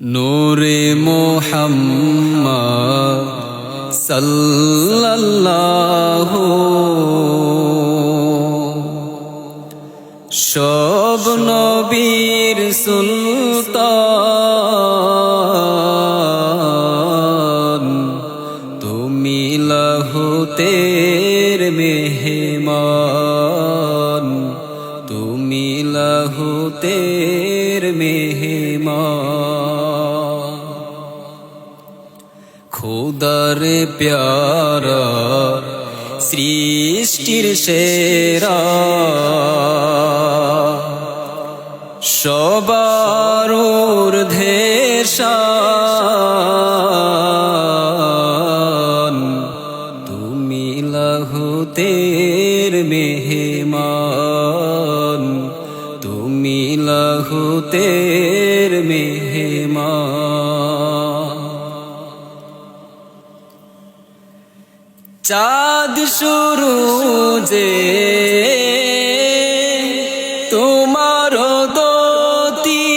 নূরে মোহাম্মদ সাল্লাল্লাহু সব নবীর সুলতান তুমি লাহুতের মেহমান তুমি লাহুতের মেহমান। খুদার প্যারা সৃষ্টির সেরা। সবার ঊর্ধ্বেশান তুমি লাহুতের মেহমান। তুমি লাহুতের মেহমান। চাঁদ শুরু যে তোমার দতি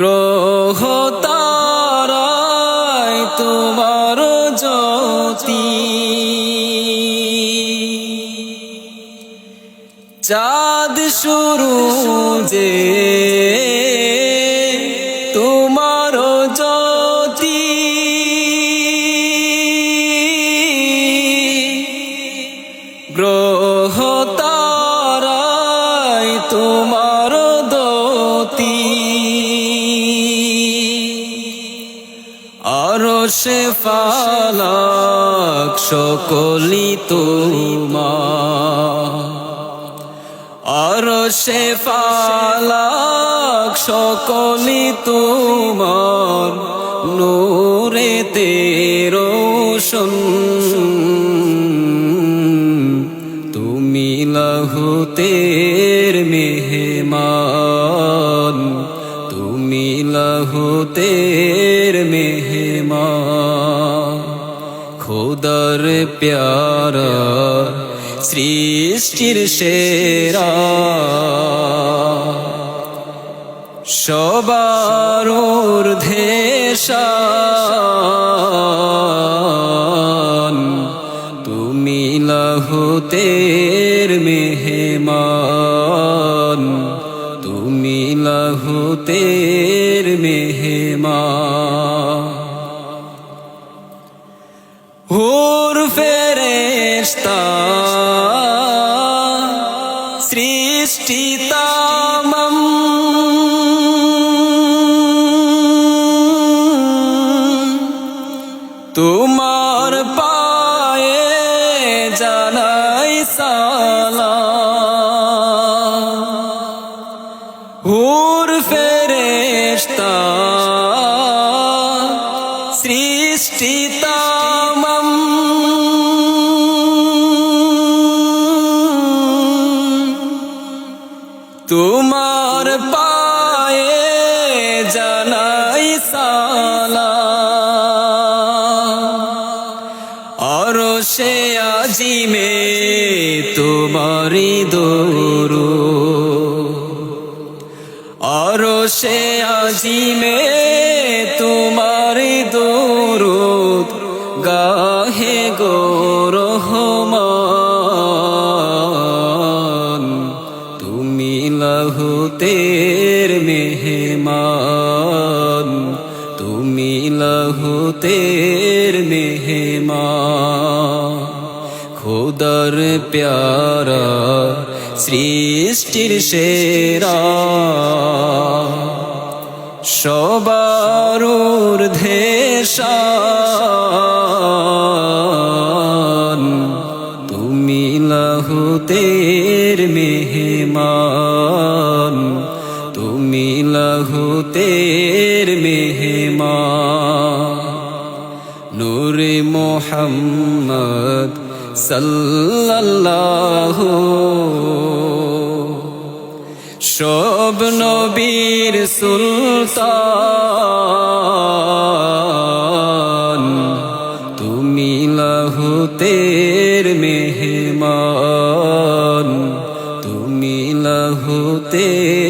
গ্রহ তারায় তোমার জ্যোতি। চাঁদ শুরু যে তোমার জ্যোতি। গ্রহ তারায় তোমার দতি। আরও সে ফালাক সকলি তোমার। আর সে ফালাক সকলি তোমার নূরে তেরোশন তুমি লাহুতের মেহমান। তুমি লাহুতের মেহমান। খোদার প্যারা সৃষ্টির সেরা। সবার ঊর্ধ্বেশান তুমি লাহুতের মেহমান। তুমি লাহুতের মেহমান। হুর ফেরেশতা সৃষ্টি সালাম। হুর ফেরেশতা সৃষ্টি তামাম। তোমার পায়ে জানাই সে আজিমে তোমারি দোরো আর সে আজিমে তোমারি দোরুদ। লাহুতের মেহমান খোদার প্যারা সৃষ্টির সেরা। সবার ঊর্ধ্বেশান তুমি লাহুতের মেহমান তুমি লাহুতের মেহমান। নূরে মোহাম্মদ সাল্লাল্লাহু সব নবীর সুলতান। তুমি লাহুতের মেহমান। তুমি লাহুতের